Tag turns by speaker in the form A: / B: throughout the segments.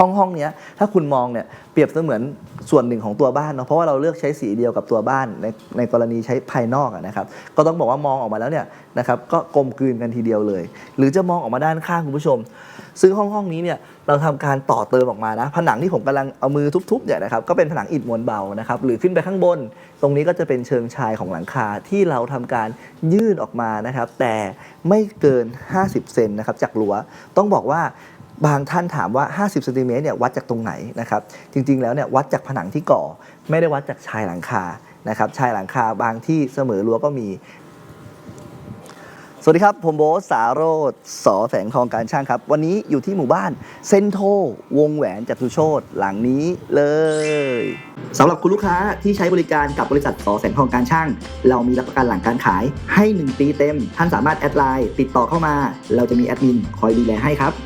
A: ห้องห้องเนี้ยถ้าคุณมองเนี่ยเปรียบเสมือนส่วนหนึ่งของตัวบ้านเนาะเพราะว่าเราเลือกใช้สีเดียวกับตัวบ้านในในกรณีใช้ภายนอกนะครับก็ต้องบอกว่ามองออกมาแล้วเนี่ยนะครับก็กลมกลืนกันทีเดียวเลย หรือจะมองออกมาด้านข้างคุณผู้ชม ซึ่งห้องห้องนี้เนี่ยเราทำการต่อเติมออกมานะผนังที่ผมกำลังเอามือทุบๆเนี่ยนะครับก็เป็นผนังอิฐมวลเบานะครับหรือขึ้นไปข้างบน ตรงนี้ก็จะเป็นเชิงชายของหลังคาที่เราทำการยื่นออกมานะครับแต่ไม่เกิน 50 เซนนะครับจากรั้วต้องบอกว่า บางท่านถามว่า 50เซนติเมตรเนี่ยวัดจากตรงไหนนะครับ จริงๆ แล้วเนี่ยวัดจากผนังที่ก่อ ไม่ได้วัดจากชายหลังคานะครับ ชายหลังคาบางที่เสมอรั้วก็มี สวัสดีครับ ผมโบทสาโรธสอแสงทองการช่างครับ วันนี้อยู่ที่หมู่บ้านเซนโท วงแหวนจตุโชตหลังนี้เลยสำหรับคุณลูกค้าที่ใช้บริการกับบริษัทสอแสงทองการช่าง เรามีรับประกันหลังการขายให้ 1 ปีเต็ม ท่านสามารถแอดไลน์ติดต่อเข้ามา เราจะมีแอดมินคอยดูแลให้ครับ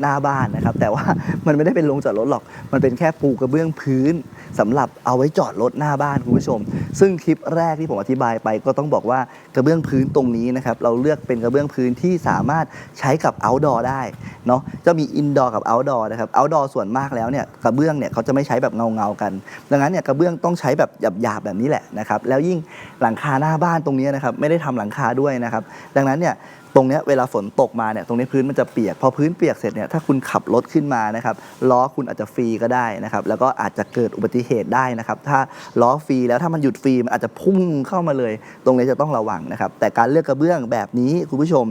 A: หน้าบ้านนะครับ แต่ว่ามันไม่ได้เป็นโรงจอดรถหรอก มันเป็นแค่ปูกระเบื้องพื้นสำหรับเอาไว้จอดรถหน้าบ้านคุณผู้ชม ซึ่งคลิปแรกที่ผมอธิบายไป ก็ต้องบอกว่ากระเบื้องพื้นตรงนี้นะครับเราเลือกเป็นกระเบื้องพื้นที่สามารถใช้กับ outdoor ได้เนาะจะมี indoor กับ outdoor นะครับ outdoor ส่วนมากแล้วเนี่ยกระเบื้องเนี่ยเขาจะไม่ใช้แบบเงาเงากัน ดังนั้นเนี่ยกระเบื้องต้องใช้แบบหยาบๆแบบนี้แหละนะครับแล้วยิ่งหลังคาหน้าบ้านตรงนี้นะครับไม่ได้ทำหลังคาด้วยนะครับดังนั้นเนี่ย ตรงเนี้ยเวลาฝนตกมาเนี่ยตรงนี้พื้นมันจะเปียก พอพื้นเปียกเสร็จเนี่ยถ้าคุณขับรถขึ้นมานะครับล้อคุณอาจจะฟรีก็ได้นะครับแล้วก็อาจจะเกิดอุบัติเหตุได้นะครับถ้าล้อฟรีแล้วถ้ามันหยุดฟรีมันอาจจะพุ่งเข้ามาเลย ตรงนี้จะต้องระวังนะครับแต่การเลือกกระเบื้องแบบนี้คุณผู้ชม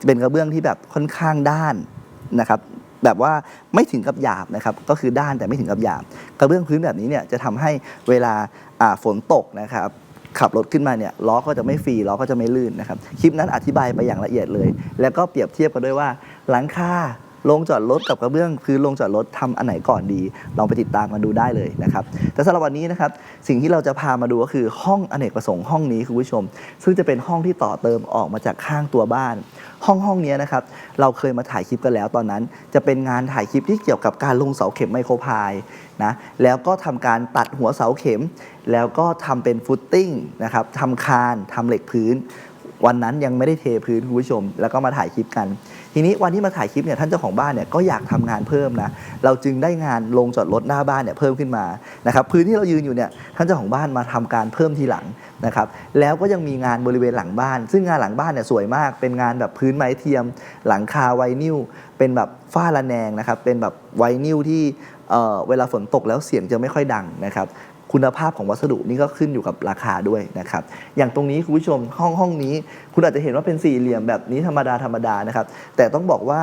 A: จะเป็นกระเบื้องที่แบบค่อนข้างด้านนะครับแบบว่าไม่ถึงกับหยาบนะครับก็คือด้านแต่ไม่ถึงกับหยาบ กระเบื้องพื้นแบบนี้เนี่ยจะทำให้เวลาฝนตกนะครับ ขับรถขึ้นมาเนี่ยล้อก็จะไม่ฟรีล้อก็จะไม่ลื่นนะครับคลิปนั้นอธิบายไปอย่างละเอียดเลย แล้วก็เปรียบเทียบกันด้วยว่าหลังคา โรงจอดรถกับกระเบื้องพื้นโรงจอดรถทำอันไหนก่อนดี ลองไปติดตามกันดูได้เลยนะครับแต่สำหรับวันนี้นะครับสิ่งที่เราจะพามาดูก็คือห้องอเนกประสงค์ห้องนี้คุณผู้ชม ซึ่งจะเป็นห้องที่ต่อเติมออกมาจากข้างตัวบ้าน ห้องห้องนี้นะครับเราเคยมาถ่ายคลิปกันแล้วตอนนั้น จะเป็นงานถ่ายคลิปที่เกี่ยวกับการลงเสาเข็มไมโครพายนะแล้วก็ทำการตัดหัวเสาเข็ม แล้วก็ทำเป็นฟุตติ้งนะครับทำคานทำเหล็กพื้น วันนั้นยังไม่ได้เทพื้นคุณผู้ชม แล้วก็มาถ่ายคลิปกัน ทีนี้วันที่มาถ่ายคลิปเนี่ยท่านเจ้าของบ้านเนี่ยก็อยากทำงานเพิ่มนะเราจึงได้งานลงจอดรถหน้าบ้านเนี่ยเพิ่มขึ้นมานะครับพื้นที่เรายืนอยู่เนี่ยท่านเจ้าของบ้านมาทำการเพิ่มทีหลังนะครับแล้วก็ยังมีงานบริเวณหลังบ้าน ซึ่งงานหลังบ้านเนี่ยสวยมาก เป็นงานแบบพื้นไม้เทียม หลังคาไวนิลเป็นแบบฝ้าระแนงนะครับเป็นแบบไวนิลที่เอ่อเวลาฝนตกแล้วเสียงจะไม่ค่อยดังนะครับ คุณภาพของวัสดุนี่ก็ขึ้นอยู่กับราคาด้วยนะครับ อย่างตรงนี้คุณผู้ชมห้องห้องนี้ คุณอาจจะเห็นว่าเป็นสี่เหลี่ยมแบบนี้ธรรมดาธรรมดานะครับ แต่ต้องบอกว่า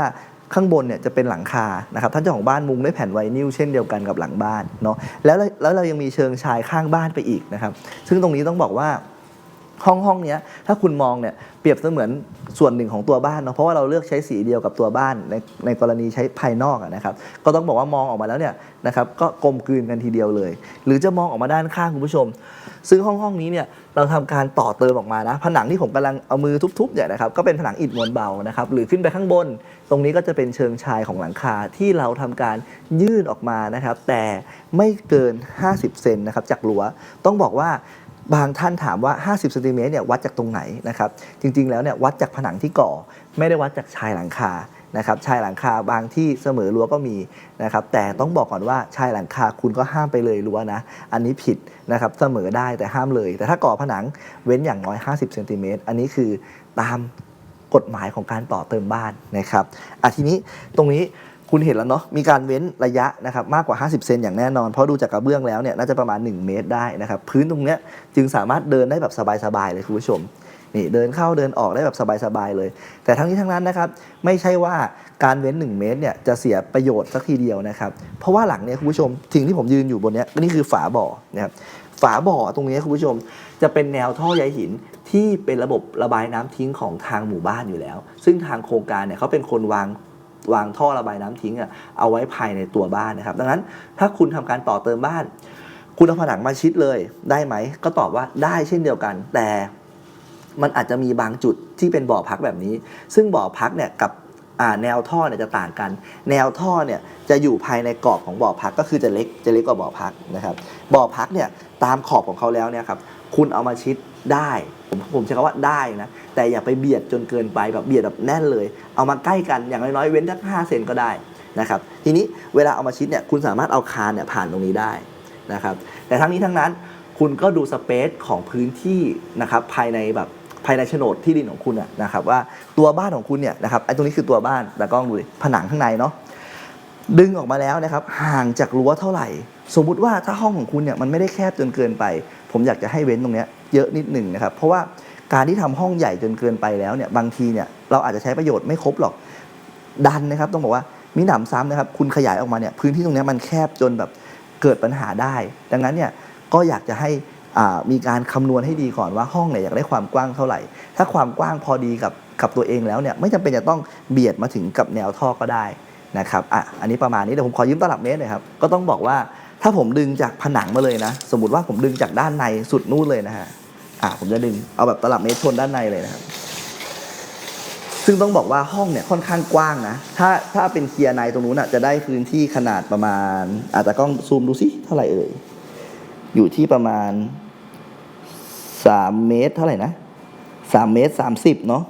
A: ข้างบนเนี่ยจะเป็นหลังคานะครับท่านเจ้าของบ้านมุงด้วยแผ่นไวนิลเช่นเดียวกันกับหลังบ้านเนาะแล้วแล้วเรายังมีเชิงชายข้างบ้านไปอีกนะครับ ซึ่งตรงนี้ต้องบอกว่า ห้องห้องเนี้ยถ้าคุณมองเนี่ยเปรียบเสมือนส่วนหนึ่งของตัวบ้านเนาะเพราะว่าเราเลือกใช้สีเดียวกับตัวบ้านในในกรณีใช้ภายนอกนะครับก็ต้องบอกว่ามองออกมาแล้วเนี่ยนะครับก็กลมกลืนกันทีเดียวเลย หรือจะมองออกมาด้านข้างคุณผู้ชม ซึ่งห้องห้องนี้เนี่ยเราทำการต่อเติมออกมานะผนังที่ผมกำลังเอามือทุบๆเนี่ยนะครับก็เป็นผนังอิฐมวลเบานะครับหรือขึ้นไปข้างบน ตรงนี้ก็จะเป็นเชิงชายของหลังคาที่เราทำการยื่นออกมานะครับแต่ไม่เกิน 50 เซนนะครับจากรั้วต้องบอกว่า บางท่านถามว่า 50เซนติเมตรเนี่ยวัดจากตรงไหนนะครับ จริง ๆ แล้วเนี่ยวัดจากผนังที่ก่อ ไม่ได้วัดจากชายหลังคานะครับ ชายหลังคาบางที่เสมอรั้วก็มีนะครับ แต่ต้องบอกก่อนว่าชายหลังคาคุณก็ห้ามไปเลยรั้วนะ อันนี้ผิดนะครับเสมอได้แต่ห้ามเลย แต่ถ้าก่อผนังเว้นอย่างน้อย 50เซนติเมตรอันนี้คือตามกฎหมายของการต่อเติมบ้านนะครับอะทีนี้ตรงนี้ คุณเห็นแล้วเนาะมีการเว้นระยะนะครับมากกว่า 50 เซนอย่างแน่นอน เพราะดูจากกระเบื้องแล้วเนี่ยน่าจะประมาณ 1 เมตรได้นะครับพื้นตรงเนี้ยจึงสามารถเดินได้แบบสบายๆเลยคุณผู้ชมนี่เดินเข้าเดินออกได้แบบสบายๆเลย แต่ทั้งนี้ทั้งนั้นนะครับไม่ใช่ว่าการเว้น 1 เมตรเนี่ยจะเสียประโยชน์สักทีเดียวนะครับเพราะว่าหลังเนี่ยคุณผู้ชมสิ่งที่ผมยืนอยู่บนเนี้ยนี่คือฝาบ่อนะครับฝาบ่อตรงนี้คุณผู้ชม จะเป็นแนวท่อใยหินที่เป็นระบบระบายน้ำทิ้งของทางหมู่บ้านอยู่แล้ว ซึ่งทางโครงการเนี่ยเขาเป็นคนวาง วางท่อระบายน้ำทิ้งอะเอาไว้ภายในตัวบ้านนะครับ ดังนั้นถ้าคุณทำการต่อเติมบ้าน คุณเอาผนังมาชิดเลยได้ไหม ก็ตอบว่าได้เช่นเดียวกัน แต่มันอาจจะมีบางจุดที่เป็นบ่อพักแบบนี้ ซึ่งบ่อพักเนี่ยกับแนวท่อเนี่ยจะต่างกัน แนวท่อเนี่ยจะอยู่ภายในกรอบของบ่อพักก็คือจะเล็กจะเล็กกว่าบ่อพักนะครับบ่อพักเนี่ยตามขอบของเขาแล้วเนี่ยครับคุณเอามาชิด ได้ผมผมใช้คำว่าได้นะ แต่อย่าไปเบียดจนเกินไปแบบเบียดแบบแน่นเลย เอามาใกล้กันอย่างน้อยๆเว้นสักห้าเซนก็ได้นะครับทีนี้เวลาเอามาชิดเนี่ยคุณสามารถเอาคานเนี่ยผ่านตรงนี้ได้นะครับแต่ทั้งนี้ทั้งนั้นคุณก็ดูสเปซของพื้นที่นะครับภายในแบบภายในโฉนดที่ดินของคุณนะครับว่าตัวบ้านของคุณเนี่ยนะครับไอ้ตรงนี้คือตัวบ้านแต่กล้องดูดิผนังข้างในเนาะดึงออกมาแล้วนะครับห่างจากรั้วเท่าไหร่ สมมุติว่าถ้าห้องของคุณเนี่ยมันไม่ได้แคบจนเกินไป ผมอยากจะให้เว้นตรงนี้เยอะนิดหนึ่งนะครับ เพราะว่าการที่ทำห้องใหญ่จนเกินไปแล้วเนี่ยบางทีเนี่ยเราอาจจะใช้ประโยชน์ไม่ครบหรอกดันนะครับ ต้องบอกว่ามีหนำซ้ำนะครับ คุณขยายออกมาเนี่ยพื้นที่ตรงนี้มันแคบจนแบบเกิดปัญหาได้ ดังนั้นเนี่ยก็อยากจะให้อ่ามีการคำนวณให้ดีก่อนว่าห้องเนี่ยอยากได้ความกว้างเท่าไหร่ ถ้าความกว้างพอดีกับกับตัวเองแล้วเนี่ยไม่จำเป็นจะต้องเบียดมาถึงกับแนวท่อก็ได้นะครับอะอันนี้ประมาณนี้เดี๋ยวผมขอยืมตลับเมตรหน่อยครับก็ต้องบอกว่า ถ้าผมดึงจากผนังมาเลยนะ สมมติว่าผมดึงจากด้านในสุดนู่นเลยนะฮะอะผมจะดึงเอาแบบตลับเมตรชนด้านในเลยนะครับซึ่งต้องบอกว่าห้องเนี่ยค่อนข้างกว้างนะ ถ้าถ้าเป็นเคลียร์ในตรงนู้นอะจะได้พื้นที่ขนาดประมาณ อาจจะกล้องซูมดูสิเท่าไหร่เอ่ย อยู่ที่ประมาณสามเมตรเท่าไหร่นะสามเมตรสามสิบเนาะ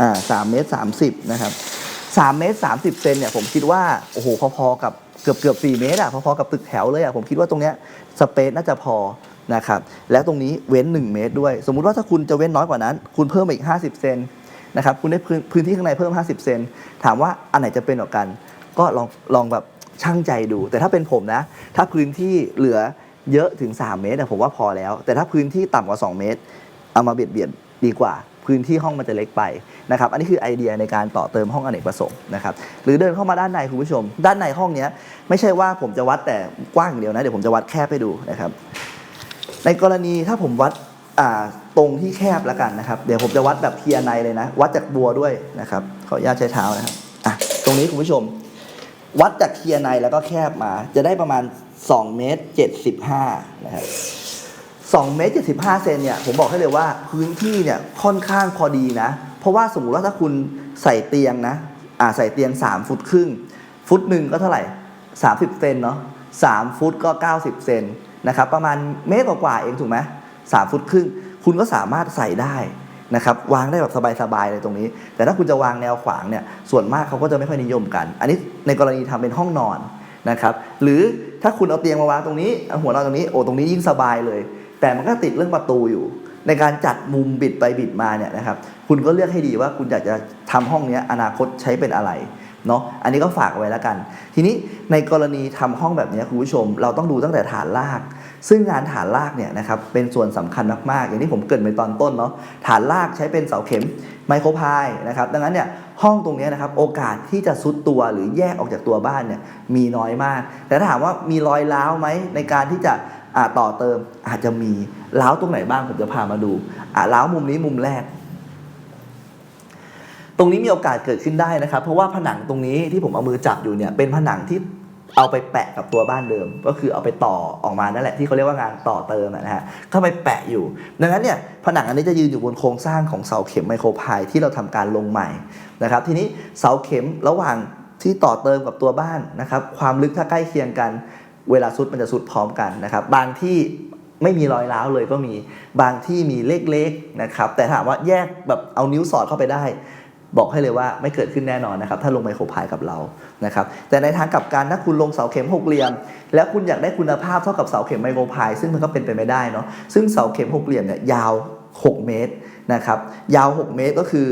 A: อ่าสามเมตรสามสิบนะครับสามเมตรสามสิบเซนเนี่ยผมคิดว่า โอ้โหพอๆกับ เกือบเกือบสี่เมตรอะพอๆกับตึกแถวเลยอะผมคิดว่าตรงเนี้ยสเปซน่าจะพอนะครับแล้วตรงนี้เว้น 1 เมตรด้วย สมมุติว่าถ้าคุณจะเว้นน้อยกว่านั้น คุณเพิ่มอีก 50 เซนนะครับคุณได้พื้นพื้นที่ข้างในเพิ่ม 50 เซนถามว่าอันไหนจะเป็นกว่ากัน ก็ลองลองแบบช่างใจดู แต่ถ้าเป็นผมนะ ถ้าพื้นที่เหลือเยอะถึง 3 เมตรอะผมว่าพอแล้ว แต่ถ้าพื้นที่ต่ำกว่า 2 เมตร เอามาเบียดเบียดดีกว่า พื้นที่ห้องมันจะเล็กไป นะครับอันนี้คือไอเดียในการต่อเติมห้องอเนกประสงค์นะครับหรือเดินเข้ามาด้านในคุณผู้ชม ด้านในห้องนี้ไม่ใช่ว่าผมจะวัดแต่กว้างอย่างเดียวนะเดี๋ยวผมจะวัดแคบให้ดูนะครับในกรณีถ้าผมวัดตรงที่แคบแล้วกันนะครับ เดี๋ยวผมจะวัดแบบเพียในเลยนะ วัดจากบัวด้วยนะครับขออนุญาตใช้เท้านะครับอะตรงนี้คุณผู้ชม วัดจากเคียร์ในแล้วก็แคบมา จะได้ประมาณ2เมตร75นะครับ2เมตร75เซนเนี่ยผมบอกให้เลยว่าพื้นที่เนี่ยค่อนข้างพอดีนะ เพราะว่าสมมติว่าถ้าคุณใส่เตียงนะอ่าใส่เตียง 3 ฟุตครึ่ง ฟุตหนึ่งก็เท่าไหร่ 30 เซนเนาะ3ฟุตก็ 90 เซนนะครับประมาณเมตรกว่าๆเองถูกไหม3ฟุตครึ่ง คุณก็สามารถใส่ได้นะครับวางได้แบบสบายๆเลยตรงนี้ แต่ถ้าคุณจะวางแนวขวางเนี่ยส่วนมากเขาก็จะไม่ค่อยนิยมกัน อันนี้ในกรณีทำเป็นห้องนอนนะครับหรือถ้าคุณเอาเตียงมาวางตรงนี้เอาหัวนอนตรงนี้โอ้ตรงนี้ยิ่งสบายเลย แต่มันก็ติดเรื่องประตูอยู่ ในการจัดมุมบิดไปบิดมาเนี่ยนะครับคุณก็เลือกให้ดีว่าคุณอยากจะทำห้องนี้อนาคตใช้เป็นอะไรเนาะอันนี้ก็ฝากไว้แล้วกัน ทีนี้ในกรณีทำห้องแบบนี้คุณผู้ชม เราต้องดูตั้งแต่ฐานราก ซึ่งงานฐานรากเนี่ยนะครับเป็นส่วนสำคัญมากๆ อย่างที่ผมเกริดไปตอนต้นเนาะฐานรากใช้เป็นเสาเข็มไมโครพายนะครับดังนั้นเนี่ยห้องตรงนี้นะครับโอกาสที่จะซุดตัวหรือแยกออกจากตัวบ้านเนี่ยมีน้อยมาก แต่ถ้าถามว่ามีรอยร้าวไหมในการที่จะ อ่าต่อเติมอาจจะมีร้าวตรงไหนบ้างผมจะพามาดูอ่าร้าวมุมนี้มุมแรก ตรงนี้มีโอกาสเกิดขึ้นได้นะครับ เพราะว่าผนังตรงนี้ที่ผมเอามือจับอยู่เนี่ยเป็นผนังที่เอาไปแปะกับตัวบ้านเดิม ก็คือเอาไปต่อออกมานั่นแหละที่เขาเรียกว่างานต่อเติมนะฮะเข้าไปแปะอยู่ ดังนั้นเนี่ยผนังอันนี้จะยืนอยู่บนโครงสร้างของเสาเข็มไมโครพายที่เราทำการลงใหม่นะครับ ทีนี้เสาเข็มระหว่างที่ต่อเติมกับตัวบ้านนะครับ ความลึกถ้าใกล้เคียงกัน เวลาซุดมันจะซุดพร้อมกันนะครับ บางที่ไม่มีรอยร้าวเลยก็มีบางที่มีเล็กๆนะครับ แต่ถามว่าแยกแบบเอานิ้วสอดเข้าไปได้ บอกให้เลยว่าไม่เกิดขึ้นแน่นอนนะครับ ถ้าลงไมโครพายกับเรานะครับ แต่ในทางกลับกันถ้าคุณลงเสาเข็มหกเหลี่ยม แล้วคุณอยากได้คุณภาพเท่ากับเสาเข็มไมโครพายซึ่งมันก็เป็นไปไม่ได้เนาะซึ่งเสาเข็มหกเหลี่ยมเนี่ยยาว 6 เมตรนะครับ ยาว 6 เมตรก็คือ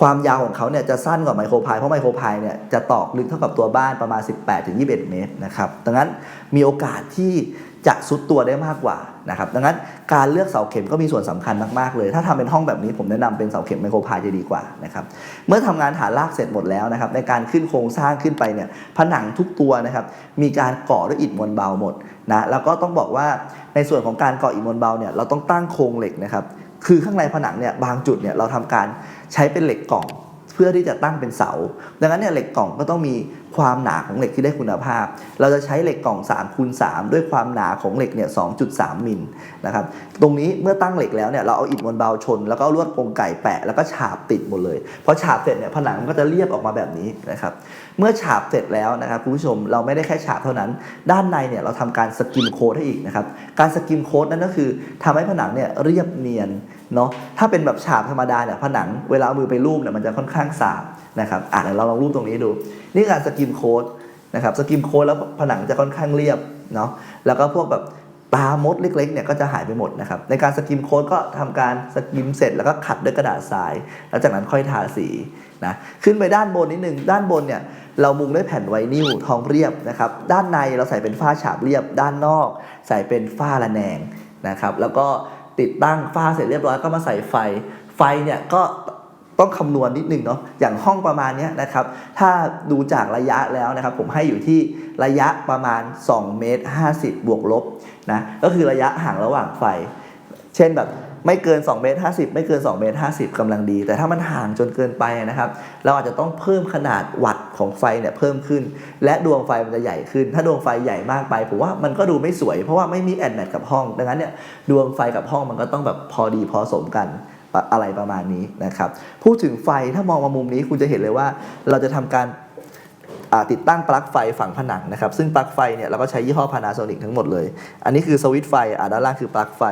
A: ความยาวของเขาเนี่ยจะสั้นกว่าไมโครพายเพราะไมโครพายเนี่ยจะตอกลึกเท่ากับตัวบ้านประมาณ 18-21 เมตรนะครับดังนั้นมีโอกาสที่จะซุดตัวได้มากกว่านะครับดังนั้นการเลือกเสาเข็มก็มีส่วนสำคัญมากๆเลย ถ้าทำเป็นห้องแบบนี้ผมแนะนำเป็นเสาเข็มไมโครพายจะดีกว่านะครับเมื่อทำงานฐานรากเสร็จหมดแล้วนะครับในการขึ้นโครงสร้างขึ้นไปเนี่ยผนังทุกตัวนะครับมีการก่อด้วยอิฐมวลเบาหมดนะแล้วก็ต้องบอกว่าในส่วนของการก่ออิฐมวลเบาเนี่ยเราต้องตั้งโครงเหล็กนะครับ คือข้างในผนังเนี่ยบางจุดเนี่ยเราทำการใช้เป็นเหล็กกล่อง เพื่อที่จะตั้งเป็นเสา ดังนั้นเนี่ยเหล็กกล่องก็ต้องมี ความหนาของเหล็กที่ได้คุณภาพ เราจะใช้เหล็กกล่อง3คูณ3ด้วยความหนาของเหล็กเนี่ย 2.3 มิลนะครับ ตรงนี้เมื่อตั้งเหล็กแล้วเนี่ย เราเอาอิฐมวลเบาชน แล้วก็ลวดกรงไก่แปะ แล้วก็ฉาบติดหมดเลย พอฉาบเสร็จเนี่ยผนังมันก็จะเรียบออกมาแบบนี้นะครับ เมื่อฉาบเสร็จแล้วนะครับคุณผู้ชม เราไม่ได้แค่ฉาบเท่านั้น ด้านในเนี่ยเราทำการสกิมโค้ดให้อีกนะครับ การสกิมโค้ดนั่นก็คือทำให้ผนังเนี่ยเรียบเนียนเนาะ ถ้าเป็นแบบฉาบธรรมดาเนี่ยผนังเวลาเอามือไปรูปเนี่ยมันจะค่อนข้างสาบนะครับ อะเดี๋ยวเราลองรูปตรงนี้ดู นี่การสกิิมโค้ดนะครับสกิมโค้ดแล้วผนังจะค่อนข้างเรียบเนาะแล้วก็พวกแบบตามดเล็กๆเนี่ยก็จะหายไปหมดนะครับในการสกิมโค้ดก็ทำการสกิมเสร็จแล้วก็ขัดด้วยกระดาษทราย แล้วจากนั้นค่อยทาสีนะขึ้นไปด้านบนนิดนึงด้านบนเนี่ยเรามุงด้วยแผ่นไวนิลทองเรียบนะครับด้านในเราใส่เป็นฝ้าฉาบเรียบ ด้านนอก ใส่เป็นฝ้าระแนงนะครับแล้วก็ติดตั้งฝ้าเสร็จเรียบร้อยก็มาใส่ไฟไฟเนี่ยก็ ต้องคำนวณนิดนึงเนาะอย่างห้องประมาณนี้นะครับ ถ้าดูจากระยะแล้วนะครับ ผมให้อยู่ที่ระยะประมาณ2เมตร50 บวกลบนะก็คือระยะห่างระหว่างไฟ เช่นแบบไม่เกิน2เมตร50 ไม่เกิน2เมตร50กำลังดี แต่ถ้ามันห่างจนเกินไปนะครับ เราอาจจะต้องเพิ่มขนาดวัตต์ของไฟเนี่ยเพิ่มขึ้น และดวงไฟมันจะใหญ่ขึ้น ถ้าดวงไฟใหญ่มากไปผมว่ามันก็ดูไม่สวยเพราะว่าไม่มีแอนแมทกับห้อง ดังนั้นเนี่ยดวงไฟกับห้องมันก็ต้องแบบพอดีพอสมกัน อะไรประมาณนี้นะครับ พูดถึงไฟถ้ามองมามุมนี้คุณจะเห็นเลยว่า เราจะทำการติดตั้งปลั๊กไฟฝั่งผนังนะครับ ซึ่งปลั๊กไฟเนี่ยเราก็ใช้ยี่ห้อ Panasonic ทั้งหมดเลย อันนี้คือสวิตไฟอ่าด้านล่างคือปลั๊กไฟ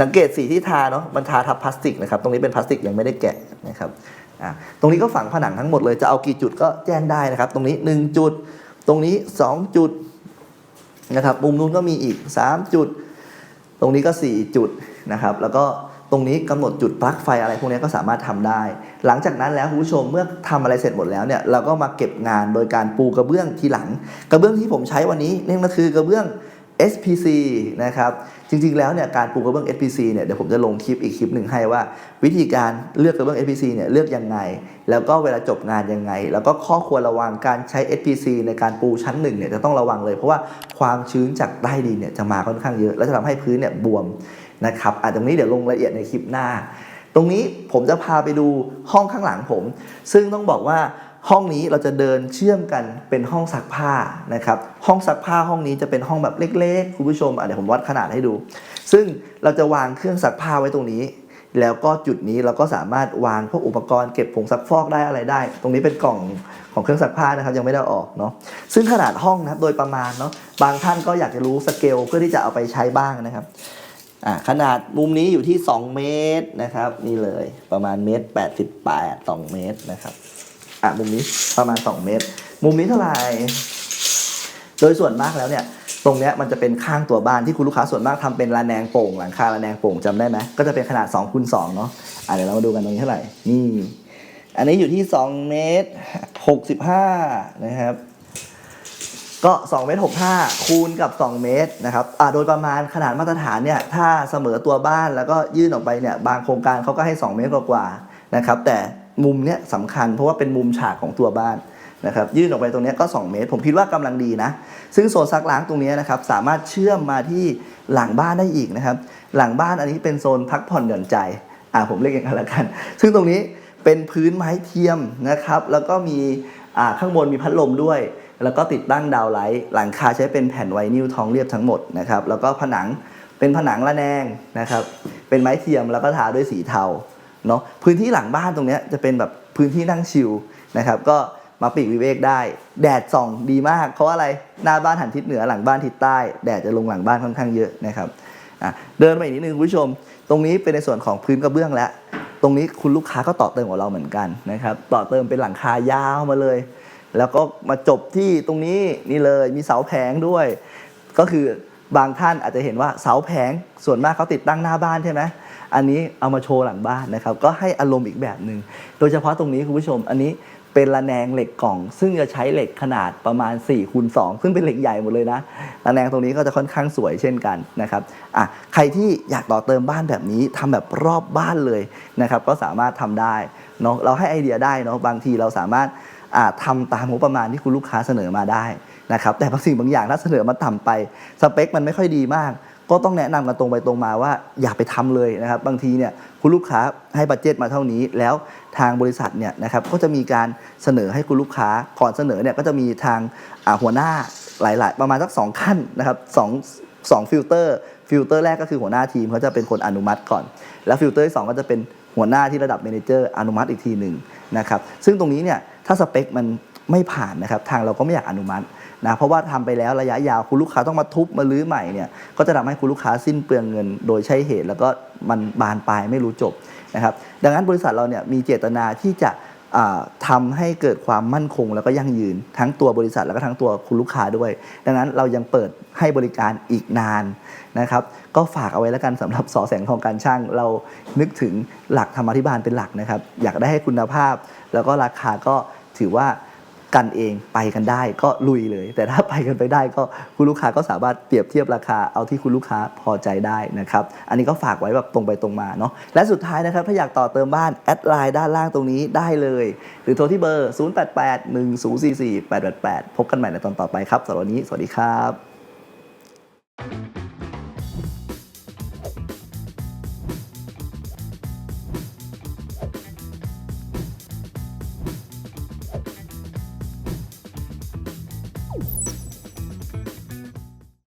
A: สังเกตสีที่ทาเนาะมันทาทับพลาสติกนะครับ ตรงนี้เป็นพลาสติกยังไม่ได้แกะนะครับตรงนี้ก็ฝังผนังทั้งหมดเลยจะเอากี่จุดก็แจ้งได้นะครับ ตรงนี้ 1 จุด ตรงนี้ 2 จุดนะครับมุมนู้นก็มีอีก 3 จุด ตรงนี้ก็ 4 จุดนะครับ แล้วก็ รงนี้กำหนดจุดปลั๊กไฟอะไรพวกนี้ก็สามารถทำได้ หลังจากนั้นแล้วคุณผู้ชมเมื่อทำอะไรเสร็จหมดแล้วเนี่ยเราก็มาเก็บงานโดยการปูกระเบื้องทีหลัง กระเบื้องที่ผมใช้วันนี้นี่ก็คือกระเบื้อง SPC นะครับ จริงๆ แล้วเนี่ยการปูกระเบื้อง SPC เนี่ยเดี๋ยวผมจะลงคลิปอีกคลิปหนึ่งให้ว่า วิธีการเลือกกระเบื้อง SPC เนี่ยเลือกยังไง แล้วก็เวลาจบงานยังไง แล้วก็ข้อควรระวังการใช้ SPC ในการปูชั้นหนึ่งเนี่ยจะต้องระวังเลยเพราะว่าความชื้นจากใต้ดินเนี่ยจะมาค่อนข้างเยอะ แล้วจะทำให้พื้นเนี่ยบวม นะครับอะตรงนี้เดี๋ยวลงรายละเอียดในคลิปหน้า ตรงนี้ผมจะพาไปดูห้องข้างหลังผม ซึ่งต้องบอกว่าห้องนี้เราจะเดินเชื่อมกันเป็นห้องซักผ้านะครับ ห้องซักผ้าห้องนี้จะเป็นห้องแบบเล็กๆ คุณผู้ชมเดี๋ยวผมวัดขนาดให้ดู ซึ่งเราจะวางเครื่องซักผ้าไว้ตรงนี้ แล้วก็จุดนี้เราก็สามารถวางพวกอุปกรณ์เก็บผงซักฟอกได้อะไรได้ ตรงนี้เป็นกล่องของเครื่องซักผ้านะครับยังไม่ได้อออกเนาะ ซึ่งขนาดห้องนะครับโดยประมาณเนาะ บางท่านก็อยากจะรู้สเกลเพื่อที่จะเอาไปใช้บ้างนะครับ อ่าขนาดมุมนี้อยู่ที่ 2 เมตรนะครับ นี่เลยประมาณเมตร88 2 เมตรนะครับอะมุมนี้ประมาณ 2 เมตร มุมนี้เท่าไหร่โดยส่วนมากแล้วเนี่ยตรงเนี้ยมันจะเป็นข้างตัวบ้านที่คุณลูกค้าส่วนมากทำเป็นระแนงโป่งหลังคาระแนงโป่งจำได้ไหมก็จะเป็นขนาด2คูณ2เนาะอะเดี๋ยวเรามาดูกันตรงนี้เท่าไหร่นี่อันนี้อยู่ที่ 2 เมตร65นะครับ ก็2เมตร65 คูณกับ 2 เมตรนะครับอาโดยประมาณขนาดมาตรฐานเนี่ยถ้าเสมอตัวบ้านแล้วก็ยื่นออกไปเนี่ยบางโครงการเขาก็ให้ 2 เมตรกว่าๆนะครับแต่มุมเนี้ยสำคัญเพราะว่าเป็นมุมฉากของตัวบ้านนะครับยื่นออกไปตรงเนี้ยก็ 2 เมตร ผมคิดว่ากำลังดีนะ ซึ่งโซนซักล้างตรงเนี้ยนะครับสามารถเชื่อมมาที่หลังบ้านได้อีกนะครับ หลังบ้านอันนี้เป็นโซนพักผ่อนหย่อนใจอ่าผมเรียกอย่างนั้นละกัน ซึ่งตรงนี้เป็นพื้นไม้เทียมนะครับ แล้วก็มีอ่าข้างบนมีพัดลมด้วย แล้วก็ติดตั้งดาวไลท์หลังคาใช้เป็นแผ่นไวนิลทองเรียบทั้งหมดนะครับแล้วก็ผนังเป็นผนังระแนงนะครับเป็นไม้เทียมแล้วก็ทาด้วยสีเทาเนาะพื้นที่หลังบ้านตรงนี้จะเป็นแบบพื้นที่นั่งชิลนะครับก็มาปีกวิเวกได้ แดดส่องดีมากเพราะว่าอะไรหน้าบ้านหันทิศเหนือหลังบ้านทิศใต้ แดดจะลงหลังบ้านค่อนข้างเยอะนะครับเดินมาอีกนิดนึงคุณผู้ชม ตรงนี้เป็นในส่วนของพื้นกระเบื้องแล้ว ตรงนี้คุณลูกค้าก็ต่อเติมของเราเหมือนกันนะครับต่อเติมเป็นหลังคายาวมาเลย แล้วก็มาจบที่ตรงนี้นี่เลยมีเสาแผงด้วย ก็คือบางท่านอาจจะเห็นว่าเสาแผงส่วนมากเขาติดตั้งหน้าบ้านใช่ไหมอันนี้เอามาโชว์หลังบ้านนะครับก็ให้อารมณ์อีกแบบหนึ่งโดยเฉพาะตรงนี้คุณผู้ชม อันนี้เป็นระแนงเหล็กกล่อง ซึ่งจะใช้เหล็กขนาดประมาณ4คูณ2ซึ่งเป็นเหล็กใหญ่หมดเลยนะระแนงตรงนี้ก็จะค่อนข้างสวยเช่นกันนะครับอะใครที่อยากต่อเติมบ้านแบบนี้ทำแบบรอบบ้านเลยนะครับก็สามารถทำได้เนาะเราให้ไอเดียได้เนาะบางทีเราสามารถ อ่าทำตามงบประมาณที่คุณลูกค้าเสนอมาได้นะครับแต่บางสิ่งบางอย่างถ้าเสนอมาต่ำไปสเปค มันไม่ค่อยดีมาก ก็ต้องแนะนำกันตรงไปตรงมาว่าอย่าไปทำเลยนะครับ บางทีเนี่ยคุณลูกค้าให้บัตเจตมาเท่านี้ แล้วทางบริษัทเนี่ยนะครับก็จะมีการเสนอให้คุณลูกค้าก่อนเสนอเนี่ยก็จะมีทางหัวหน้าหลาย ๆ ประมาณสักสองขั้นนะครับสองสองฟิลเตอร์ฟิลเตอร์แรกก็คือหัวหน้าทีมเขาจะเป็นคนอนุมัติก่อน แล้วฟิลเตอร์ที่สองก็จะเป็นหัวหน้าที่ระดับเมนเจอร์อนุมัติอีกทีหนึ่งนะครับซึ่งตรงนี้เนี่ย ถ้าสเปคมันไม่ผ่านนะครับทางเราก็ไม่อยากอนุมัตินะเพราะว่าทำไปแล้วระยะยาวคุณลูกค้าต้องมาทุบมาลื้อใหม่เนี่ยก็จะทำให้คุณลูกค้าสิ้นเปลืองเงิน โดยใช่เหตุ แล้วก็มันบานปลายไม่รู้จบนะครับดังนั้นบริษัทเราเนี่ยมีเจตนาที่จะ ทำาให้เกิดความมั่นคงแล้วก็ยั่งยืน ทั้งตัวบริษัทแล้วก็ทั้งตัวคุณลูกค้าด้วย ดังนั้นเรายังเปิดให้บริการอีกนานนะครับ ก็ฝากเอาไว้แล้วกันสำหรับสอแสงทองการช่าง เรานึกถึงหลักธรรมาธิบาลเป็นหลักนะครับ อยากได้ให้คุณภาพ แล้วก็ราคาก็ถือว่า กันเองไปกันได้ก็ลุยเลย แต่ถ้าไปกันไปได้ก็คุณลูกค้าก็สามารถเปรียบเทียบราคาเอาที่คุณลูกค้าพอใจได้นะครับอันนี้ก็ฝากไว้แบบตรงไปตรงมาเนาะและสุดท้ายนะครับถ้าอยากต่อเติมบ้านแอดไลน์ด้านล่างตรงนี้ได้เลย หรือโทรที่เบอร์ 0881044888 พบกันใหม่ในตอนต่อไปครับสำหรับวันนี้สวัสดีครับ